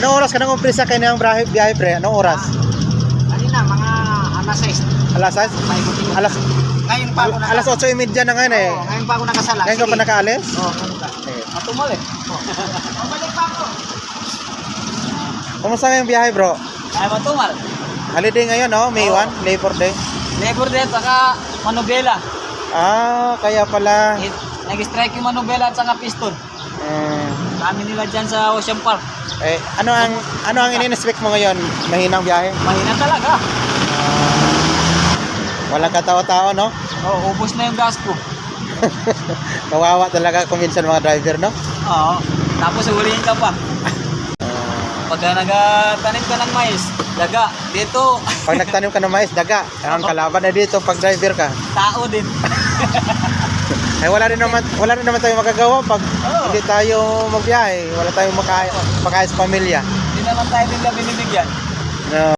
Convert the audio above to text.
Anong oras ka nang umpisa kayo ng biyahe, biyahe pre? Anong oras? Kanina, mga alas 6. Alas 6? Paikutin Alas, Ngayon pa ako alas 8.30 na ngayon eh. Oo, ngayon pa ako nakasala. Ngayon ka pa nakaalis? Oo, ngayon pa. Eh, Matumal eh. Pabalik pa ako. Kumusta ngayong biyahe bro? Ay, matumal. Holiday ngayon no? May Oo. 1, Labor Day. Labor Day saka manubela. Ah, kaya pala. Eh, Nag-strike yung manubela at saka piston. Mm, Kami nila dyan sa Ocean Park. eh, ano ang ano ang ini-expect mo ngayon? Mahinang biyahe? Mahina talaga. Walang katawa-tao, no? Oo, ubos na yung gas ko. Kawawa talaga kung minsan mga driver, no? Oo. Tapos huliin ka pa. Pagka nagtanim ka ng mais, daga, dito, Pag nagtanim ka ng mais, daga. Ang kalaban na dito pag driver ka. tao din. Eh wala rin naman wala rin naman tayong magagawa pag Oo. hindi tayo magbiyahe. Wala tayong sa pamilya. Hindi naman tayo nila binibigyan. No.